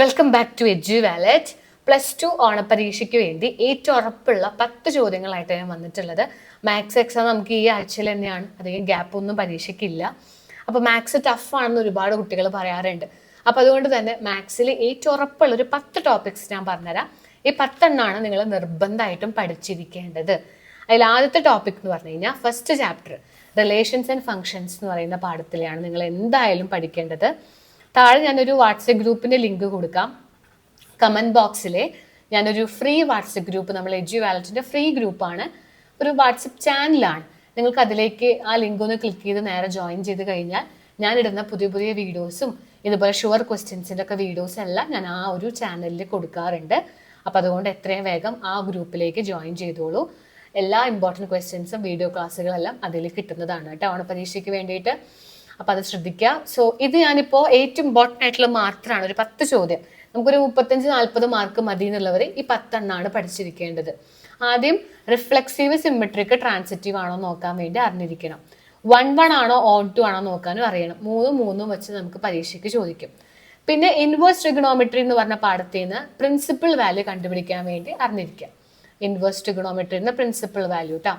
Welcome back to Edu Wallet plus two ഓണപരീക്ഷയ്ക്ക് വേണ്ടി ഏറ്റവും ഉറപ്പുള്ള പത്ത് ചോദ്യങ്ങളായിട്ട് ഞാൻ വന്നിട്ടുള്ളത്. മാത്സ് എക്സാം നമുക്ക് ഈ ആഴ്ചയിൽ തന്നെയാണ്. അധികം ഗ്യാപ്പ് ഒന്നും പരീക്ഷയ്ക്കില്ല. അപ്പോൾ മാത്സ് ടഫ് ആണെന്ന് ഒരുപാട് കുട്ടികൾ പറയാറുണ്ട്. അപ്പോൾ അതുകൊണ്ട് തന്നെ മാത്സിൽ ഏറ്റവും ഉറപ്പുള്ള ഒരു പത്ത് ടോപ്പിക്സ് ഞാൻ പറഞ്ഞുതരാം. ഈ പത്തെണ്ണമാണ് നിങ്ങൾ നിർബന്ധമായിട്ടും പഠിച്ചിരിക്കേണ്ടത്. അതിൽ ആദ്യത്തെ ടോപ്പിക് എന്ന് പറഞ്ഞു കഴിഞ്ഞാൽ first chapter relations and functions എന്ന് പറയുന്ന പാഠത്തിലെയാണ് നിങ്ങൾ എന്തായാലും പഠിക്കേണ്ടത്. താഴെ ഞാനൊരു വാട്സപ്പ് ഗ്രൂപ്പിന്റെ ലിങ്ക് കൊടുക്കാം. കമന്റ് ബോക്സിലെ ഞാനൊരു ഫ്രീ വാട്സപ്പ് ഗ്രൂപ്പ് നമ്മൾ എജു വാലറ്റിന്റെ ഫ്രീ ഗ്രൂപ്പാണ് ഒരു വാട്സപ്പ് ചാനലാണ് നിങ്ങൾക്ക് അതിലേക്ക് ആ ലിങ്ക് ഒന്ന് ക്ലിക്ക് ചെയ്ത് നേരെ ജോയിൻ ചെയ്ത് കഴിഞ്ഞാൽ ഞാൻ ഇടുന്ന പുതിയ പുതിയ വീഡിയോസും ഇതുപോലെ ഷുവർ ക്വസ്റ്റ്യൻസിന്റെ ഒക്കെ വീഡിയോസ് എല്ലാം ഞാൻ ആ ഒരു ചാനലിൽ കൊടുക്കാറുണ്ട്. അപ്പോൾ അതുകൊണ്ട് എത്രയും വേഗം ആ ഗ്രൂപ്പിലേക്ക് ജോയിൻ ചെയ്തോളൂ. എല്ലാ ഇമ്പോർട്ടന്റ് ക്വസ്റ്റ്യൻസും വീഡിയോ ക്ലാസ്സുകളെല്ലാം അതിൽ കിട്ടുന്നതാണ് കേട്ടോ. ഓണപരീക്ഷയ്ക്ക് വേണ്ടിയിട്ട്. അപ്പൊ അത് ശ്രദ്ധിക്കുക. സോ ഇത് ഞാനിപ്പോ ഏറ്റവും ഇമ്പോർട്ടന്റ് ആയിട്ടുള്ള മാത്രമാണ് ഒരു പത്ത് ചോദ്യം. നമുക്കൊരു മുപ്പത്തഞ്ച് നാൽപ്പത് മാർക്ക് മതി എന്നുള്ളവർ ഈ പത്തെണ്ണാണ് പഠിച്ചിരിക്കേണ്ടത്. ആദ്യം റിഫ്ലെക്സീവ് സിമെട്രിക് ട്രാൻസിറ്റീവ് ആണോ നോക്കാൻ വേണ്ടി അറിഞ്ഞിരിക്കണം. വൺ വൺ ആണോ ഓൺ ടു ആണോ നോക്കാനും അറിയണം. മൂന്നും മൂന്നും വെച്ച് നമുക്ക് പരീക്ഷയ്ക്ക് ചോദിക്കും. പിന്നെ ഇൻവേഴ്സ് ട്രിഗണോമെട്രി എന്ന് പറഞ്ഞ പാഠത്തിൽ നിന്ന് പ്രിൻസിപ്പിൾ വാല്യൂ കണ്ടുപിടിക്കാൻ വേണ്ടി അറിഞ്ഞിരിക്കുക. ഇൻവേഴ്സ് ട്രിഗണോമെട്രി എന്ന പ്രിൻസിപ്പിൾ വാല്യൂ ട്ടാ.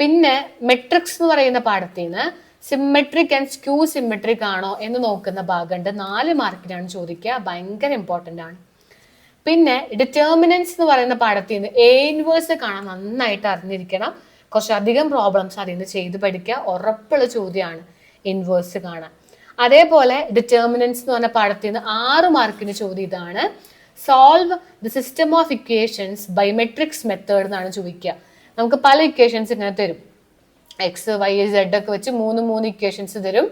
പിന്നെ മെട്രിക്സ് എന്ന് പറയുന്ന പാഠത്തിൽ നിന്ന് സിമെട്രിക് ആൻഡ് സ്ക്യൂ സിമ്മെട്രിക് ആണോ എന്ന് നോക്കുന്ന ഭാഗമുണ്ട്. നാല് മാർക്കിനാണ് ചോദിക്കുക. ഭയങ്കര ഇമ്പോർട്ടന്റ് ആണ്. പിന്നെ ഡിറ്റർമിനൻസ് എന്ന് പറയുന്ന പാഠത്തിൽ നിന്ന് എ ഇൻവേഴ്സ് കാണാൻ നന്നായിട്ട് അറിഞ്ഞിരിക്കണം. കുറച്ചധികം പ്രോബ്ലംസ് അതിൽ നിന്ന് ചെയ്ത് പഠിക്കുക. ഉറപ്പുള്ള ചോദ്യമാണ് ഇൻവേഴ്സ് കാണാൻ. അതേപോലെ ഡിറ്റർമിനൻസ് എന്ന് പറഞ്ഞ പാഠത്തിൽ നിന്ന് ആറ് മാർക്കിന് ചോദ്യം ഇതാണ്. Solve the system of equations by matrix method എന്നാണ് ചോദിക്കുക. നമുക്ക് പല ഇക്വേഷൻസ് ഇങ്ങനെ തരും. എക്സ് വൈ സെഡ് ഒക്കെ വെച്ച് മൂന്ന് മൂന്ന് ഇക്വേഷൻസ് തരും.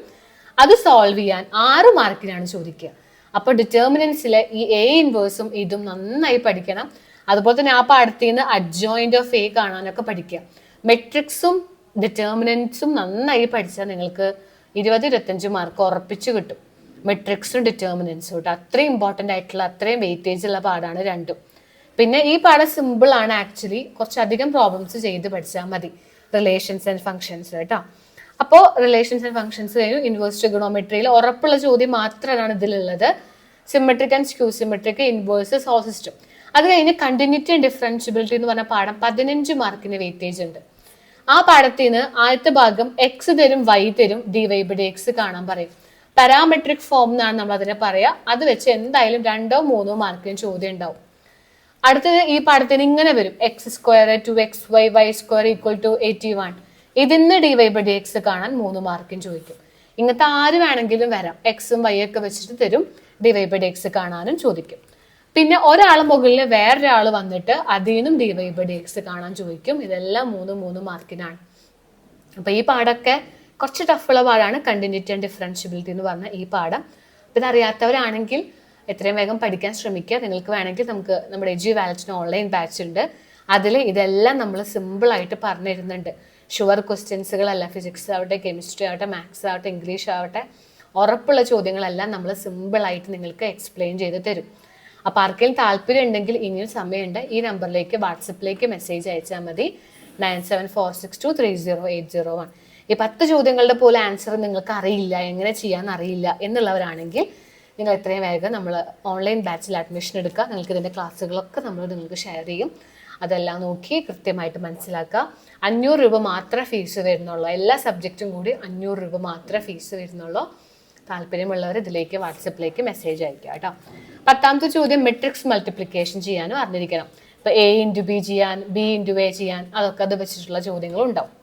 അത് സോൾവ് ചെയ്യാൻ ആറ് മാർക്കിനാണ് ചോദിക്കുക. അപ്പോൾ ഡിറ്റർമിനൻസിലെ ഈ എ ഇൻവേഴ്സും ഇതും നന്നായി പഠിക്കണം. അതുപോലെ തന്നെ ആ പാടത്തിൽ നിന്ന് അഡ്ജോയിന്റ് ഓഫ് എ കാണാനൊക്കെ പഠിക്കുക. മെട്രിക്സും ഡിറ്റർമിനൻസും നന്നായി പഠിച്ചാൽ നിങ്ങൾക്ക് ഇരുപത് ഇരുപത്തഞ്ച് മാർക്ക് ഉറപ്പിച്ച് കിട്ടും. മെട്രിക്സും ഡിറ്റർമിനൻസും കേട്ടോ അത്രയും ഇമ്പോർട്ടന്റ് ആയിട്ടുള്ള അത്രയും വെയിറ്റേജ് ഉള്ള പാടാണ് രണ്ടും. പിന്നെ ഈ പാഠം സിമ്പിൾ ആണ് ആക്ച്വലി കുറച്ചധികം പ്രോബ്ലംസ് ചെയ്ത് പഠിച്ചാൽ മതി. റിലേഷൻസ് ആൻഡ് ഫങ്ഷൻസ് കേട്ടോ. അപ്പോൾ റിലേഷൻസ് ആൻഡ് ഫങ്ഷൻസ് കഴിഞ്ഞു ഇൻവേഴ്സ് ട്രിഗണോമെട്രിയിൽ ഉറപ്പുള്ള ചോദ്യം മാത്രമാണ് ഇതിലുള്ളത്. Symmetric and skew symmetric inverse so system അത് കഴിഞ്ഞ് കണ്ടിന്യൂറ്റി ആൻഡ് ഡിഫറൻഷ്യബിലിറ്റി എന്ന് പറഞ്ഞ പാഠം പതിനഞ്ച് മാർക്കിന് വെയിറ്റേജ് ഉണ്ട്. ആ പാഠത്തിൽ നിന്ന് ആദ്യത്തെ ഭാഗം എക്സ് തരും വൈ തരും ഡി വൈ ബൈ എക്സ് കാണാൻ പറയും. പാരാമെട്രിക് ഫോം എന്നാണ് നമ്മൾ അതിനെ പറയുക അത് വെച്ച് എന്തായാലും രണ്ടോ മൂന്നോ മാർക്കിന് ചോദ്യം ഉണ്ടാവും. അടുത്തത് ഈ പാഠത്തിന് ഇങ്ങനെ വരും. X square two x y y square equal to eighty one ഇതിന്ന് d y by d x കാണാൻ മൂന്ന് മാർക്കും ചോദിക്കും. ഇങ്ങനത്തെ ആര് വേണമെങ്കിലും വരാം. എക്സും വൈ ഒക്കെ വെച്ചിട്ട് തരും. D y by d x കാണാനും ചോദിക്കും. പിന്നെ ഒരാൾ മുകളിൽ വേറൊരാൾ വന്നിട്ട് അതിനും d y by d x കാണാൻ ചോദിക്കും. ഇതെല്ലാം മൂന്ന് മൂന്ന് മാർക്കിനാണ് അപ്പൊ ഈ പാടൊക്കെ കുറച്ച് ടഫുള്ള പാടാണ്. കണ്ടിന്യൂറ്റി ആൻഡ് ഡിഫറൻഷ്യബിലിറ്റി എന്ന് പറഞ്ഞ ഈ പാഠം. അപ്പൊ ഇതറിയാത്തവരാണെങ്കിൽ എത്രയും വേഗം പഠിക്കാൻ ശ്രമിക്കുക. നിങ്ങൾക്ക് വേണമെങ്കിൽ നമുക്ക് നമ്മുടെ എജി വാലറ്റിന് ഓൺലൈൻ ബാച്ച് ഉണ്ട്. അതിൽ ഇതെല്ലാം നമ്മൾ സിമ്പിളായിട്ട് പറഞ്ഞു തരുന്നുണ്ട് ഷുവർ ക്വസ്റ്റ്യൻസുകളല്ല ഫിസിക്സ് ആവട്ടെ കെമിസ്ട്രി ആവട്ടെ മാത്സ് ആവട്ടെ ഇംഗ്ലീഷ് ആവട്ടെ ഉറപ്പുള്ള ചോദ്യങ്ങളെല്ലാം നമ്മൾ സിമ്പിളായിട്ട് നിങ്ങൾക്ക് എക്സ്പ്ലെയിൻ ചെയ്ത് തരും. അപ്പോൾ ആർക്കെങ്കിലും താല്പര്യം ഉണ്ടെങ്കിൽ ഇനിയും സമയമുണ്ട്. ഈ നമ്പറിലേക്ക് വാട്സപ്പിലേക്ക് മെസ്സേജ് അയച്ചാൽ മതി. Nine seven four six two three zero eight zero one ഈ പത്ത് ചോദ്യങ്ങളുടെ പോലെ ആൻസർ നിങ്ങൾക്ക് അറിയില്ല. എങ്ങനെ ചെയ്യാമെന്ന് അറിയില്ല എന്നുള്ളവരാണെങ്കിൽ നിങ്ങൾ എത്രയും വേഗം നമ്മൾ ഓൺലൈൻ ബാച്ചിൽ അഡ്മിഷൻ എടുക്കുക. നിങ്ങൾക്ക് ഇതിന്റെ ക്ലാസ്സുകളൊക്കെ നമ്മൾ നിങ്ങൾക്ക് ഷെയർ ചെയ്യും. അതെല്ലാം നോക്കി കൃത്യമായിട്ട് മനസ്സിലാക്കുക. അഞ്ഞൂറ് രൂപ മാത്രമേ ഫീസ് വരുന്നുള്ളൂ. എല്ലാ സബ്ജക്റ്റും കൂടി അഞ്ഞൂറ് രൂപ മാത്രമേ ഫീസ് വരുന്നുള്ളൂ. താല്പര്യമുള്ളവർ ഇതിലേക്ക് വാട്സപ്പിലേക്ക് മെസ്സേജ് അയക്കുക കേട്ടോ. പത്താമത്തെ ചോദ്യം മെട്രിക്സ് മൾട്ടിപ്ലിക്കേഷൻ ചെയ്യാനും അറിഞ്ഞിരിക്കണം. ഇപ്പൊ എ ഇന്റു ബി ചെയ്യാൻ ബി ഇന്റു എ ചെയ്യാൻ അതൊക്കെ അത് വെച്ചിട്ടുള്ള ചോദ്യങ്ങളും ഉണ്ടാവും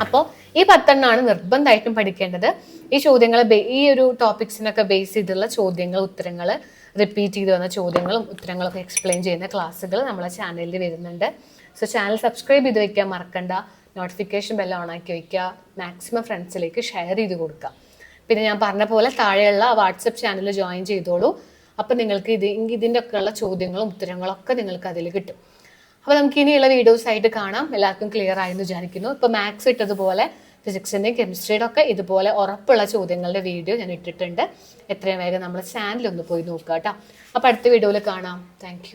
അപ്പോൾ ഈ പത്തെണ്ണമാണ് നിർബന്ധമായിട്ടും പഠിക്കേണ്ടത്. ഈ ചോദ്യങ്ങൾ ഈ ഒരു ടോപ്പിക്സിനൊക്കെ ബേസ് ചെയ്തുള്ള ചോദ്യങ്ങൾ ഉത്തരങ്ങൾ റിപ്പീറ്റ് ചെയ്ത് വന്ന ചോദ്യങ്ങളും ഉത്തരങ്ങളൊക്കെ എക്സ്പ്ലെയിൻ ചെയ്യുന്ന ക്ലാസ്സുകൾ നമ്മളെ ചാനലിൽ വരുന്നുണ്ട്. സോ ചാനൽ സബ്സ്ക്രൈബ് ചെയ്ത് വെക്കാൻ മറക്കണ്ട. നോട്ടിഫിക്കേഷൻ ബെല്ല ഓണാക്കി വയ്ക്കുക മാക്സിമം ഫ്രണ്ട്സിലേക്ക് ഷെയർ ചെയ്ത് കൊടുക്കുക പിന്നെ ഞാൻ പറഞ്ഞ പോലെ താഴെയുള്ള വാട്സപ്പ് ചാനൽ ജോയിൻ ചെയ്തോളൂ. അപ്പം നിങ്ങൾക്ക് ഇത് ഇതിന്റെ ഒക്കെ ഉള്ള ചോദ്യങ്ങളും ഉത്തരങ്ങളും ഒക്കെ നിങ്ങൾക്ക് അതിൽ കിട്ടും. അപ്പോൾ നമുക്ക് ഇനിയുള്ള വീഡിയോസ് ആയിട്ട് കാണാം. എല്ലാവർക്കും ക്ലിയർ ആയെന്ന് വിചാരിക്കുന്നു. ഇപ്പോൾ മാത്സ് ഇട്ടതുപോലെ ഫിസിക്സിന്റെയും കെമിസ്ട്രിയുടെ ഒക്കെ ഇതുപോലെ ഉറപ്പുള്ള ചോദ്യങ്ങളുടെ വീഡിയോ ഞാൻ ഇട്ടിട്ടുണ്ട്. എത്രയും വേഗം നമ്മുടെ ചാനൽ ഒന്ന് പോയി നോക്കുക കേട്ടോ. അപ്പോൾ അടുത്ത വീഡിയോയിൽ കാണാം. താങ്ക്